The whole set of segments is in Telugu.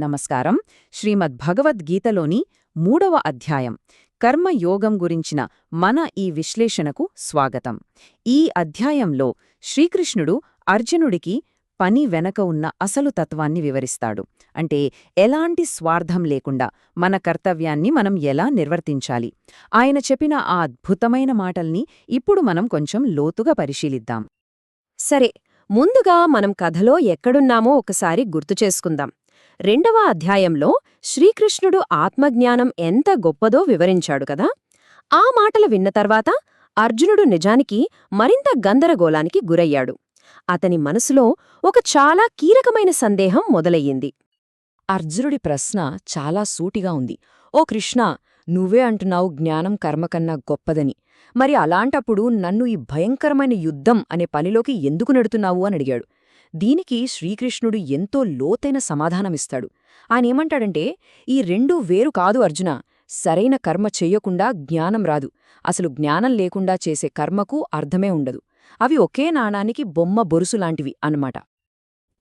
నమస్కారం. శ్రీమద్ భగవద్గీతలోని మూడవ అధ్యాయం కర్మయోగం గురించిన మన ఈ విశ్లేషణకు స్వాగతం. ఈ అధ్యాయంలో శ్రీకృష్ణుడు అర్జునుడికి పని వెనక ఉన్న అసలు తత్వాన్ని వివరిస్తాడు. అంటే ఎలాంటి స్వార్థం లేకుండా మన కర్తవ్యాన్ని మనం ఎలా నిర్వర్తించాలి? ఆయన చెప్పిన ఆ అద్భుతమైన మాటల్ని ఇప్పుడు మనం కొంచెం లోతుగా పరిశీలిద్దాం. సరే ముందుగా మనం కథలో ఎక్కడున్నామో ఒకసారి గుర్తు చేసుకుందాం. రెండవ అధ్యాయంలో శ్రీకృష్ణుడు ఆత్మజ్ఞానం ఎంత గొప్పదో వివరించాడు కదా. ఆ మాటలు విన్న తర్వాత అర్జునుడు నిజానికి మరింత గందరగోళానికి గురయ్యాడు. అతని మనసులో ఒక చాలా కీలకమైన సందేహం మొదలయ్యింది. అర్జునుడి ప్రశ్న చాలా సూటిగా ఉంది. ఓ కృష్ణ నువ్వే అంటున్నావు జ్ఞానం కర్మకన్నా గొప్పదని. మరి అలాంటప్పుడు నన్ను ఈ భయంకరమైన యుద్ధం అనే పనిలోకి ఎందుకు నెడుతున్నావు అని అడిగాడు. దీనికి శ్రీకృష్ణుడు ఎంతో లోతైన సమాధానమిస్తాడు. ఆయనేమంటాడంటే ఈ రెండూ వేరు కాదు అర్జున. సరైన కర్మ చెయ్యకుండా జ్ఞానం రాదు. అసలు జ్ఞానం లేకుండా చేసే కర్మకు అర్థమే ఉండదు. అవి ఒకే నాణానికి బొమ్మ బొరుసులాంటివి అన్నమాట.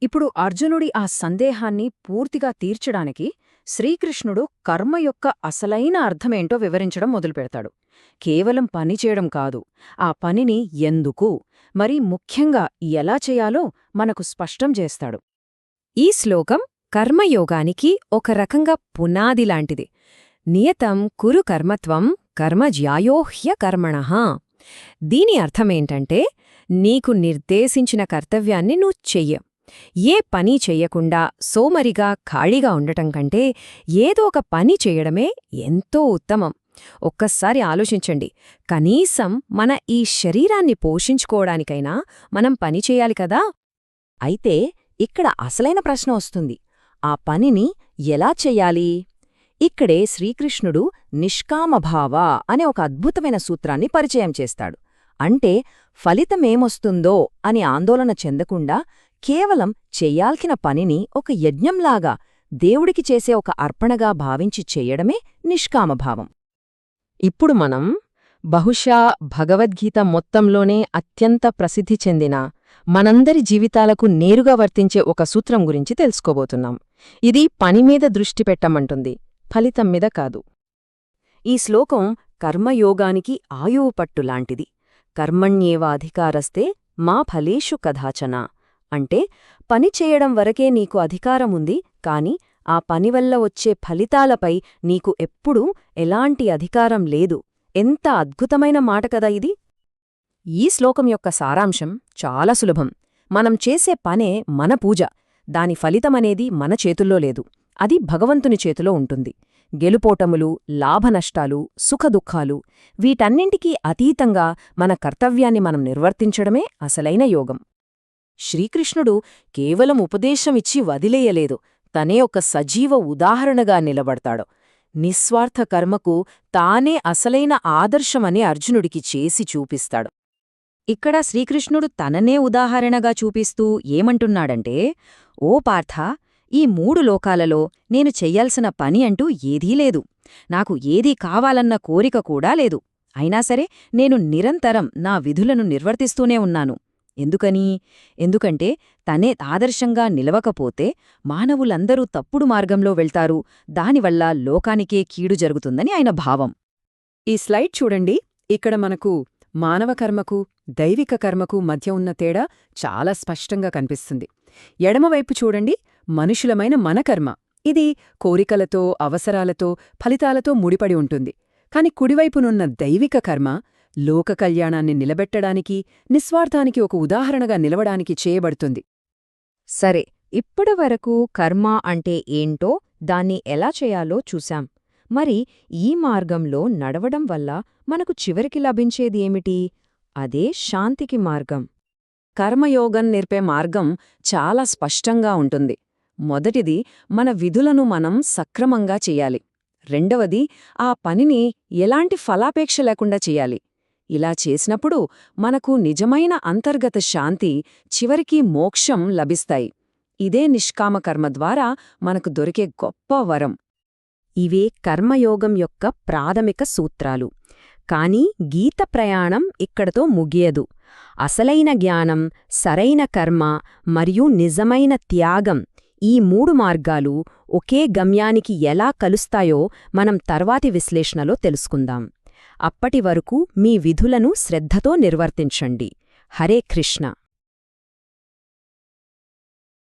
ఇప్పుడు అర్జునుడి ఆ సందేహాన్ని పూర్తిగా తీర్చడానికి శ్రీకృష్ణుడు కర్మ యొక్క అసలైన అర్థమేంటో వివరించడం మొదలుపెడతాడు. కేవలం పని చేయడం కాదు ఆ పనిని ఎందుకు మరి ముఖ్యంగా ఎలా చేయాలో మనకు స్పష్టం చేస్తాడు. ఈ శ్లోకం కర్మయోగానికి ఒక రకంగా పునాదిలాంటిది నియతం కురు కర్మత్వం కర్మజ్యాయోహ్య కర్మణః. దీని అర్థమేంటంటే నీకు నిర్దేశించిన కర్తవ్యాన్ని నువ్వు చెయ్య ఏ పని చెయ్యకుండా సోమరిగా ఖాళీగా ఉండటం కంటే ఏదో ఒక పని చేయడమే ఎంతో ఉత్తమం. ఒక్కసారి ఆలోచించండి. కనీసం మన ఈ శరీరాన్ని పోషించుకోవడానికైనా మనం పని చేయాలి కదా? అయితే ఇక్కడ అసలైన ప్రశ్న వస్తుంది. ఆ పనిని ఎలా చెయ్యాలి? ఇక్కడే శ్రీకృష్ణుడు నిష్కామభావ అనే ఒక అద్భుతమైన సూత్రాన్ని పరిచయం చేస్తాడు. అంటే ఫలితమేమొస్తుందో అని ఆందోళన చెందకుండా కేవలం చెయ్యాల్సిన పనిని ఒక యజ్ఞంలాగా దేవుడికి చేసే ఒక అర్పణగా భావించి చెయ్యడమే నిష్కామభావం. ఇప్పుడు మనం బహుశా భగవద్గీత మొత్తంలోనే అత్యంత ప్రసిద్ధి చెందిన మనందరి జీవితాలకు నేరుగా వర్తించే ఒక సూత్రం గురించి తెలుసుకోబోతున్నాం. ఇది పనిమీద దృష్టి పెట్టమంటుంది ఫలితం మీద కాదు. ఈ శ్లోకం కర్మయోగానికి ఆయువుపట్టులాంటిది. కర్మణ్యేవాధికారస్తే మా ఫలేషు కథాచనా అంటే పని చేయడం వరకే నీకు అధికారముంది కాని ఆ పనివల్ల వచ్చే ఫలితాలపై నీకు ఎప్పుడూ ఎలాంటి అధికారం లేదు. ఎంత అద్భుతమైన మాట కదా ఇది! ఈ శ్లోకం యొక్క సారాంశం చాలా సులభం. మనం చేసే పనే మన పూజ. దాని ఫలితమనేది మన చేతుల్లో లేదు. అది భగవంతుని చేతిలో ఉంటుంది. గెలుపోటములు లాభనష్టాలు సుఖదుఖాలు వీటన్నింటికీ అతీతంగా మన కర్తవ్యాన్ని మనం నిర్వర్తించడమే అసలైన యోగం. శ్రీకృష్ణుడు కేవలం ఉపదేశమిచ్చి వదిలేయలేదు. తనే ఒక సజీవ ఉదాహరణగా నిలబడతాడు. నిస్వార్థ కర్మకు తానే అసలైన ఆదర్శమని అర్జునుడికి చేసి చూపిస్తాడు. ఇక్కడ శ్రీకృష్ణుడు తననే ఉదాహరణగా చూపిస్తూ ఏమంటున్నాడంటే ఓ పార్థ ఈ మూడు లోకాలలో నేను చెయ్యాల్సిన పని అంటూ ఏదీ లేదు. నాకు ఏదీ కావాలన్న కోరిక కూడా లేదు. అయినా సరే నేను నిరంతరం నా విధులను నిర్వర్తిస్తూనే ఉన్నాను. ఎందుకని? ఎందుకంటే తనే ఆదర్శంగా నిలవకపోతే మానవులందరూ తప్పుడు మార్గంలో వెళ్తారు. దానివల్ల లోకానికే కీడు జరుగుతుందని ఆయన భావం. ఈ స్లైడ్ చూడండి. ఇక్కడ మనకు మానవ కర్మకు దైవిక కర్మకు మధ్య ఉన్న తేడా చాలా స్పష్టంగా కనిపిస్తుంది. ఎడమవైపు చూడండి. మనుషులమైన మన కర్మ. ఇది కోరికలతో అవసరాలతో ఫలితాలతో ముడిపడి ఉంటుంది. కాని కుడివైపునున్న దైవిక కర్మ లోక కళ్యాణాన్ని నిలబెట్టడానికి నిస్వార్థానికి ఒక ఉదాహరణగా నిలవడానికి చేయబడుతుంది. సరే ఇప్పటివరకు కర్మ అంటే ఏంటో దాన్ని ఎలా చేయాలో చూశాం. మరి ఈ మార్గంలో నడవడం వల్ల మనకు చివరికి లభించేది ఏమిటి? అదే శాంతికి మార్గం. కర్మయోగం నేర్పే మార్గం చాలా స్పష్టంగా ఉంటుంది. మొదటిది మన విధులను మనం సక్రమంగా చెయ్యాలి రెండవది ఆ పనిని ఎలాంటి ఫలాపేక్ష లేకుండా చెయ్యాలి ఇలా చేసినప్పుడు మనకు నిజమైన అంతర్గత శాంతి చివరికి మోక్షం లభిస్తాయి. ఇదే నిష్కామ కర్మ ద్వారా మనకు దొరికే గొప్ప వరం. ఇవే కర్మయోగం యొక్క ప్రాథమిక సూత్రాలు. కాని గీత ప్రయాణం ఇక్కడతో ముగియదు. అసలైన జ్ఞానం సరైన కర్మ మరియు నిజమైన త్యాగం ఈ మూడు మార్గాలు ఒకే గమ్యానికి ఎలా కలుస్తాయో మనం తర్వాతి విశ్లేషణలో తెలుసుకుందాం. అప్పటి వరకు మీ విధులను శ్రద్ధతో నిర్వర్తించండి. హరే కృష్ణ.